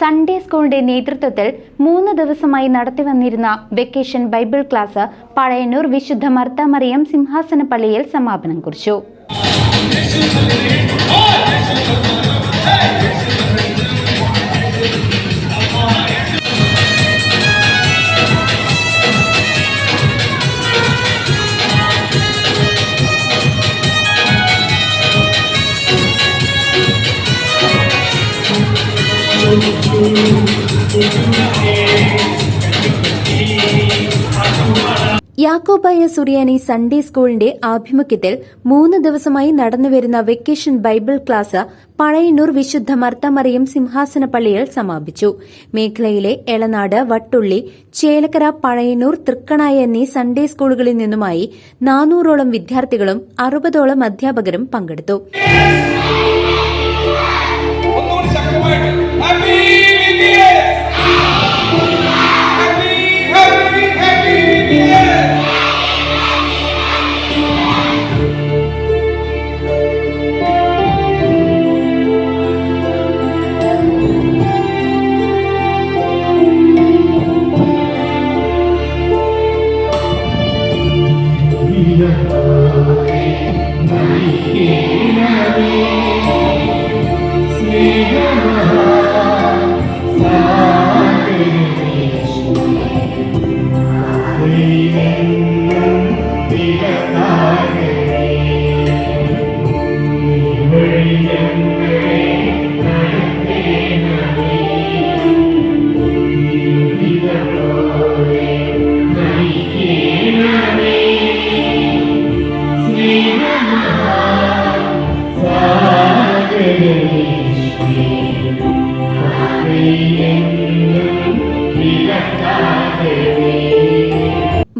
Sunday സ്കൂളിന്റെ നേതൃത്വത്തിൽ മൂന്ന് ദിവസമായി നടത്തിവന്നിരുന്ന വെക്കേഷൻ ബൈബിൾ ക്ലാസ് പഴയന്നൂർ വിശുദ്ധ മർത്താമറിയം സിംഹാസന പള്ളിയിൽ സമാപനം കുറിച്ചു. യാക്കോബായ സുറിയാനി സൺഡേ സ്കൂളിന്റെ ആഭിമുഖ്യത്തിൽ മൂന്ന് ദിവസമായി നടന്നുവരുന്ന വെക്കേഷൻ ബൈബിൾ ക്ലാസ് പഴയന്നൂർ വിശുദ്ധ മർത്തമറിയം സിംഹാസന പള്ളിയിൽ സമാപിച്ചു. മേഖലയിലെ എളനാട് വട്ടുള്ളി ചേലക്കര പഴയന്നൂർ തൃക്കണായ എന്നീ സൺഡേ സ്കൂളുകളിൽ നിന്നുമായി നാനൂറോളം വിദ്യാർത്ഥികളും അറുപതോളം അധ്യാപകരും പങ്കെടുത്തു.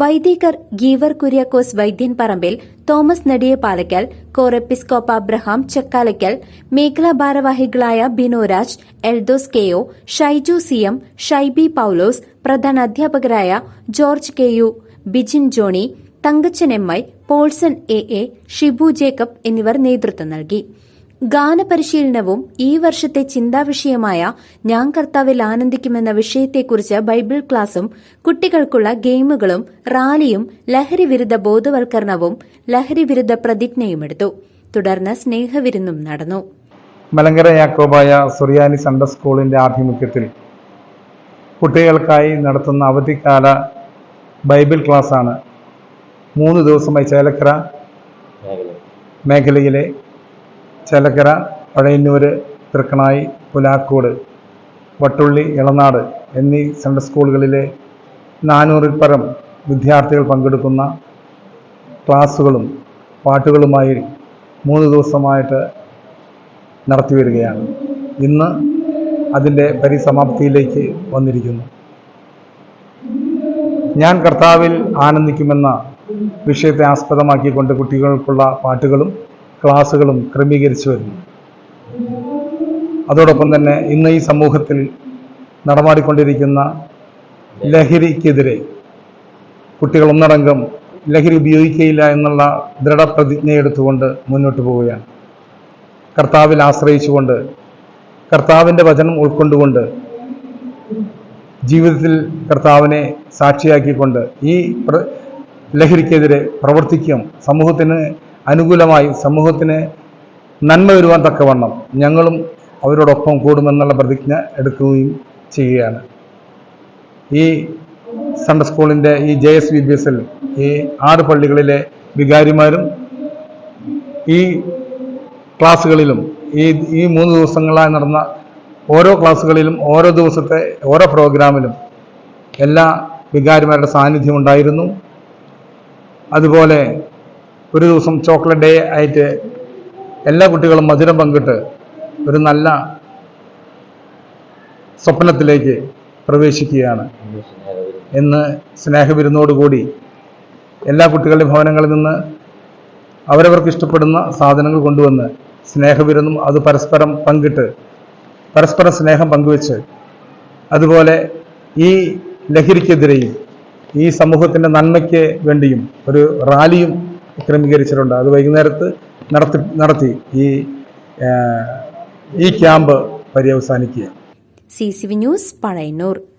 വൈദികർ ഗീവർ കുര്യാക്കോസ് വൈദ്യൻ പറമ്പിൽ തോമസ് നെടിയെ പാലയ്ക്കൽ കോറെപ്പിസ്കോപ്പ അബ്രഹാം ചക്കാലയ്ക്കൽ മേഖലാ ഭാരവാഹികളായ ബിനോരാജ് എൽദോസ് കെയോ ഷൈജു സി എം ഷൈബി പൌലോസ് പ്രധാന അധ്യാപകരായ George K U Bijin Johnny Thankachan M I Paulson A A Shibu Jacob എന്നിവർ നേതൃത്വം നൽകി. ഗാനപരിശീലനവും ഈ വർഷത്തെ ചിന്താവിഷയമായ ഞാൻ കർത്താവിൽ ആനന്ദിക്കുമെന്ന വിഷയത്തെക്കുറിച്ച് ബൈബിൾ ക്ലാസും കുട്ടികൾക്കുള്ള ഗെയിമുകളും റാലിയും ലഹരി വിരുദ്ധ ബോധവൽക്കരണവും ലഹരി വിരുദ്ധ പ്രതിജ്ഞയുമെടുത്തു തുടർന്ന് സ്നേഹവിരുന്നും നടന്നു. മലങ്കര യാക്കോബായ സുറിയാനി സൺഡേ സ്കൂളിന്റെ ആഭിമുഖ്യത്തിൽ കുട്ടികൾക്കായി നടത്തുന്ന അവധിക്കാല ബൈബിൾ ക്ലാസ് ആണ് മൂന്ന് ദിവസമായി ചേലക്കര മേഖലയിലെ ചേലക്കര പഴയന്നൂര് തൃക്കണായി പുലാക്കോട് വട്ടുള്ളി ഇളനാട് എന്നീ സെൻട്രൽ സ്കൂളുകളിലെ നാനൂറിൽ പരം വിദ്യാർത്ഥികൾ പങ്കെടുക്കുന്ന ക്ലാസ്സുകളും പാട്ടുകളുമായി മൂന്ന് ദിവസമായിട്ട് നടത്തി വരികയാണ്. ഇന്ന് അതിന്റെ പരിസമാപ്തിയിലേക്ക് വന്നിരിക്കുന്നു. ഞാൻ കർത്താവിൽ ആനന്ദിക്കുമെന്ന വിഷയത്തെ ആസ്പദമാക്കിക്കൊണ്ട് കുട്ടികൾക്കുള്ള പാട്ടുകളും ക്ലാസ്സുകളും ക്രമീകരിച്ചു വരുന്നു. അതോടൊപ്പം തന്നെ ഇന്ന് ഈ സമൂഹത്തിൽ നടമാടിക്കൊണ്ടിരിക്കുന്ന ലഹരിക്കെതിരെ കുട്ടികൾ ഒന്നടങ്കം ലഹരി ഉപയോഗിക്കുകയില്ല എന്നുള്ള ദൃഢപ്രതിജ്ഞയെടുത്തുകൊണ്ട് മുന്നോട്ട് പോവുകയാണ്. കർത്താവിൽ ആശ്രയിച്ചുകൊണ്ട് കർത്താവിന്റെ വചനം ഉൾക്കൊണ്ടുകൊണ്ട് ജീവിതത്തിൽ കർത്താവിനെ സാക്ഷിയാക്കിക്കൊണ്ട് ഈ ലഹരിക്കെതിരെ പ്രവർത്തിക്കും സമൂഹത്തിന് അനുകൂലമായി സമൂഹത്തിന് നന്മ വരുവാൻ തക്കവണ്ണം ഞങ്ങളും അവരോടൊപ്പം കൂടുമെന്നുള്ള പ്രതിജ്ഞ എടുക്കുകയും ചെയ്യുകയാണ്. ഈ സൺഡർ സ്കൂളിന്റെ ഈ J S B S L ഈ ആറ് പള്ളികളിലെ വികാരിമാരും ഈ ക്ലാസ്സുകളിലും ഈ ഈ മൂന്ന് ദിവസങ്ങളായി നടന്ന ഓരോ ക്ലാസ്സുകളിലും ഓരോ ദിവസത്തെ ഓരോ പ്രോഗ്രാമിലും എല്ലാ വികാരിമാരുടെ സാന്നിധ്യം ഉണ്ടായിരുന്നു. അതുപോലെ ഒരു ദിവസം ചോക്ലേറ്റ് ഡേ ആയിട്ട് എല്ലാ കുട്ടികളും മധുരം പങ്കിട്ട് ഒരു നല്ല സ്വപ്നത്തിലേക്ക് പ്രവേശിക്കുകയാണ്. ഇന്ന് സ്നേഹവിരുന്നോടുകൂടി എല്ലാ കുട്ടികളുടെ ഭവനങ്ങളിൽ നിന്ന് അവരവർക്ക് ഇഷ്ടപ്പെടുന്ന സാധനങ്ങൾ കൊണ്ടുവന്ന് സ്നേഹവിരുന്നും അത് പരസ്പരം പങ്കിട്ട് പരസ്പരം സ്നേഹം പങ്കുവെച്ച് അതുപോലെ ഈ ലഹരിക്കെതിരെയും ഈ സമൂഹത്തിന്റെ നന്മയ്ക്ക് വേണ്ടിയും ഒരു റാലിയും ക്രമീകരിച്ചിട്ടുണ്ട്. അത് വൈകുന്നേരത്ത് നടത്തി നടത്തി ഈ ഈ camp പര്യവസാനിക്കുക C C V news Pazhayannur.